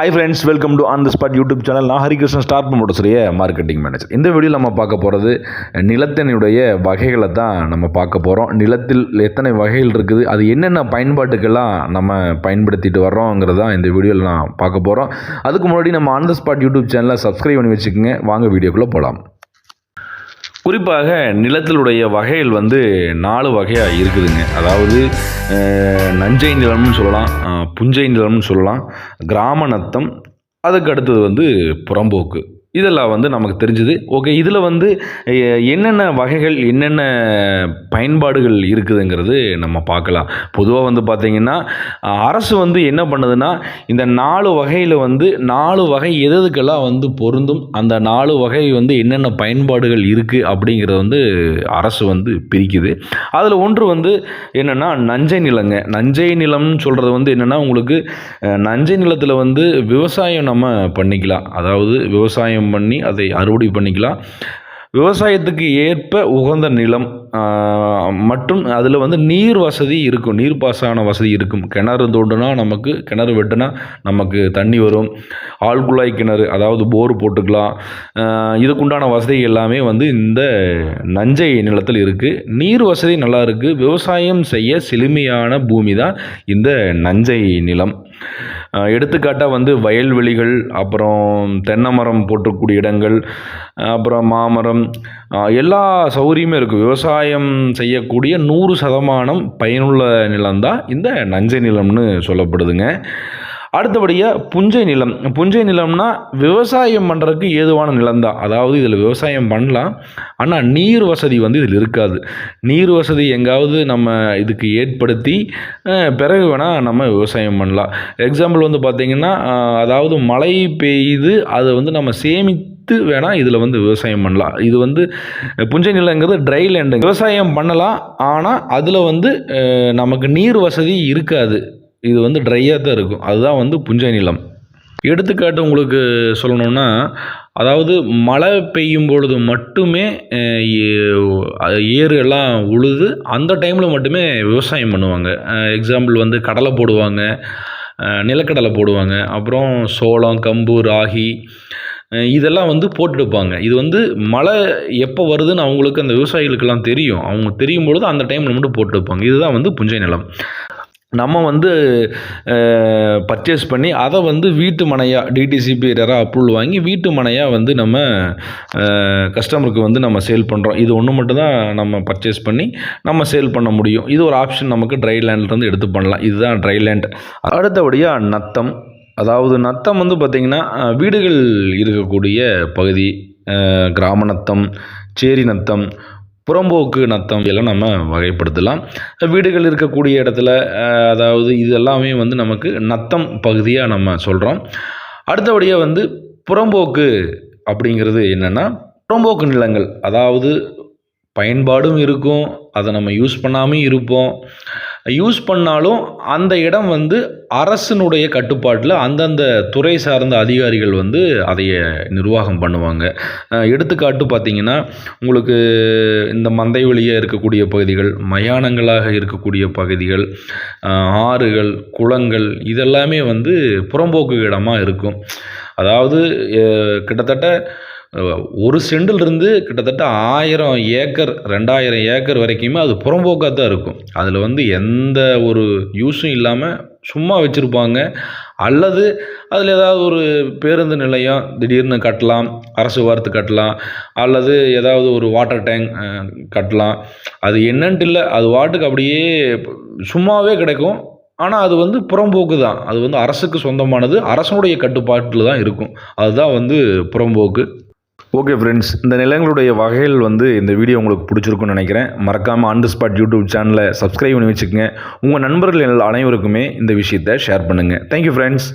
Hi friends welcome to On The Spot YouTube channel நான் Harikrishnan Star ப்ரமோட்டர்ஸுடைய marketing manager இந்த video நம்ம பார்க்க போகிறது நிலத்தினுடைய வகைகளை தான் நம்ம பார்க்க போகிறோம் நிலத்தில் எத்தனை வகைகள் இருக்குது அது என்னென்ன பயன்பாட்டுக்கெல்லாம் நம்ம பயன்படுத்திட்டு வர்றோங்கிறது தான் இந்த வீடியோவில் நான் பார்க்க போகிறோம் அதுக்கு முன்னாடி நம்ம ஆன் த ஸ்பாட் யூடியூப் சேனலை சப்ஸ்கிரைப் பண்ணி வச்சுக்கோங்க. வாங்க வீடியோக்குள்ளே போகலாம் குறிப்பாக நிலத்தினுடைய வகைகள் வந்து நாலு வகையாக இருக்குதுங்க. அதாவது நஞ்சை நிலம்னு சொல்லலாம் புஞ்சை நிலம்னு சொல்லலாம் கிராம நத்தம் அதுக்கு அடுத்தது வந்து புறம்போக்கு. இதெல்லாம் வந்து நமக்கு தெரிஞ்சுது. ஓகே இதில் வந்து என்னென்ன வகைகள் என்னென்ன பயன்பாடுகள் இருக்குதுங்கிறது நம்ம பார்க்கலாம். பொதுவாக வந்து பார்த்திங்கன்னா அரசு வந்து என்ன பண்ணுதுன்னா இந்த நாலு வகையில் வந்து நாலு வகை எது எதுக்கெல்லாம் வந்து பொருந்தும் அந்த நாலு வகை வந்து என்னென்ன பயன்பாடுகள் இருக்குது அப்படிங்கிறத வந்து அரசு வந்து பிரிக்குது. அதில் ஒன்று வந்து என்னென்னா நஞ்சை நிலங்க. நஞ்சை நிலம்னு சொல்கிறது வந்து என்னென்னா உங்களுக்கு நஞ்சை நிலத்தில் வந்து விவசாயம் நம்ம பண்ணிக்கலாம். அதாவது விவசாயம் பண்ணி அதை அறுவடை பண்ணிக்கலாம். விவசாயத்துக்கு ஏற்ப உகந்த நிலம் மற்றும் அதில் வந்து நீர் வசதி இருக்கும். நீர்ப்பாசன வசதி இருக்கும். கிணறு தோண்டுனா நமக்கு கிணறு வெட்டுனா நமக்கு தண்ணி வரும். ஆழ்குழாய் கிணறு அதாவது போர் போட்டுக்கலாம். இதுக்குண்டான வசதி எல்லாமே வந்து இந்த நஞ்சை நிலத்தில் இருக்குது நீர் வசதி நல்லா இருக்குது விவசாயம் செய்ய செழுமையான பூமி தான் இந்த நஞ்சை நிலம். எடுத்துக்காட்டாக வந்து வயல்வெளிகள் அப்புறம் தென்னை மரம் போட்டக்கூடிய இடங்கள் அப்புறம் மாமரம் எல்லா சௌகரியமே இருக்குது விவசாயம் செய்யக்கூடிய நூறு சதமானம் பயனுள்ள நிலம்தான் இந்த நஞ்சை நிலம்னு சொல்லப்படுதுங்க. அடுத்தபடியாக புஞ்சை நிலம். புஞ்சை நிலம்னா விவசாயம் பண்ணுறதுக்கு ஏதுவான நிலம்தான். அதாவது இதில் விவசாயம் பண்ணலாம். ஆனால் நீர் வசதி வந்து இதில் இருக்காது. நீர் வசதி எங்காவது நம்ம இதுக்கு ஏற்படுத்தி பிறகு வேணால் நம்ம விவசாயம் பண்ணலாம். எக்ஸாம்பிள் வந்து பார்த்திங்கன்னா அதாவது மழை பெய்யுது அதை வந்து நம்ம சேமித்து வேணால் இதில் வந்து விவசாயம் பண்ணலாம். இது வந்து புஞ்சை நிலங்கிறது ட்ரை லேண்டு விவசாயம் பண்ணலாம். ஆனால் அதில் வந்து நமக்கு நீர் வசதி இருக்காது. இது வந்து ட்ரையாக தான் இருக்கும். அதுதான் வந்து புஞ்சை நிலம். எடுத்துக்காட்டு உங்களுக்கு சொல்லணும்னா அதாவது மழை பெய்யும் பொழுது மட்டுமே ஏறு எல்லாம் உழுது அந்த டைமில் மட்டுமே விவசாயம் பண்ணுவாங்க. எக்ஸாம்பிள் வந்து கடலை போடுவாங்க நிலக்கடலை போடுவாங்க அப்புறம் சோளம் கம்பு ராகி இதெல்லாம் வந்து போட்டுடுப்பாங்க. இது வந்து மழை எப்போ வருதுன்னு அவங்களுக்கு அந்த விவசாயிகளுக்கெல்லாம் தெரியும். அவங்க தெரியும் பொழுது அந்த டைமில் மட்டும் போட்டுடுப்பாங்க. இதுதான் வந்து புஞ்சை நிலம். நம்ம வந்து பர்ச்சேஸ் பண்ணி அதை வந்து வீட்டு மனையாக டிடிசிபி ரெரா அப்ரூவல் வாங்கி வீட்டு மனையாக வந்து நம்ம கஸ்டமருக்கு வந்து நம்ம சேல் பண்ணுறோம் இது ஒன்று மட்டும்தான் நம்ம பர்ச்சேஸ் பண்ணி நம்ம சேல் பண்ண முடியும். இது ஒரு ஆப்ஷன் நமக்கு ட்ரை லேண்ட்லேருந்து எடுத்து பண்ணலாம். இதுதான் ட்ரை லேண்ட் அடுத்தபடியாக நத்தம். அதாவது நத்தம் வந்து பார்த்திங்கன்னா வீடுகள் இருக்கக்கூடிய பகுதி கிராம நத்தம் சேரி நத்தம் புறம்போக்கு நத்தம் எல்லாம் நம்ம வகைப்படுத்தலாம். வீடுகள் இருக்கக்கூடிய இடத்துல அதாவது இது எல்லாமே வந்து நமக்கு நத்தம் பகுதியாக நம்ம சொல்கிறோம் அடுத்தபடியாக வந்து புறம்போக்கு அப்படிங்கிறது என்னென்னா புறம்போக்கு நிலங்கள் அதாவது பயன்பாடும் இருக்கும் அதை நம்ம யூஸ் பண்ணாமல் இருப்போம். யூஸ் பண்ணாலும் அந்த இடம் வந்து அரசினுடைய கட்டுப்பாட்டில் அந்தந்த துறை சார்ந்த அதிகாரிகள் வந்து அதைய நிர்வாகம் பண்ணுவாங்க. எடுத்துக்காட்டு பார்த்தீங்கன்னா உங்களுக்கு இந்த மந்தை வழியாக இருக்கக்கூடிய பகுதிகள் மயானங்களாக இருக்கக்கூடிய பகுதிகள் ஆறுகள் குளங்கள் இதெல்லாமே வந்து புறம்போக்கு இடமாக இருக்கும். அதாவது கிட்டத்தட்ட ஒரு சென்டில் இருந்து கிட்டத்தட்ட ஆயிரம் ஏக்கர் ரெண்டாயிரம் ஏக்கர் வரைக்குமே அது புறம்போக்காக தான் இருக்கும். அதில் வந்து எந்த ஒரு யூஸும் இல்லாமல் சும்மா வச்சுருப்பாங்க. அல்லது அதில் ஏதாவது ஒரு பேருந்து நிலையம் திடீர்னு கட்டலாம் அரசு வார்த்து கட்டலாம் அல்லது ஏதாவது ஒரு வாட்டர் டேங்க் கட்டலாம். அது என்னன்ட்டு இல்லை அது வாட்டுக்கு அப்படியே சும்மாவே கிடைக்கும். ஆனால் அது வந்து புறம்போக்கு தான். அது வந்து அரசுக்கு சொந்தமானது அரசனுடைய கட்டுப்பாட்டில் தான் இருக்கும். அதுதான் வந்து புறம்போக்கு. ஓகே ஃப்ரெண்ட்ஸ் இந்த நிலங்களுடைய வகைகள் வந்து இந்த வீடியோ உங்களுக்கு பிடிச்சிருக்குன்னு நினைக்கிறேன். மறக்காமல் ஆன் தி ஸ்பாட் யூடியூப் சேனலை சப்ஸ்கிரைப் பண்ணி வச்சுக்கோங்க. உங்கள் நண்பர்கள் அனைவருக்குமே இந்த விஷயத்தை ஷேர் பண்ணுங்கள் தேங்க்யூ ஃப்ரெண்ட்ஸ்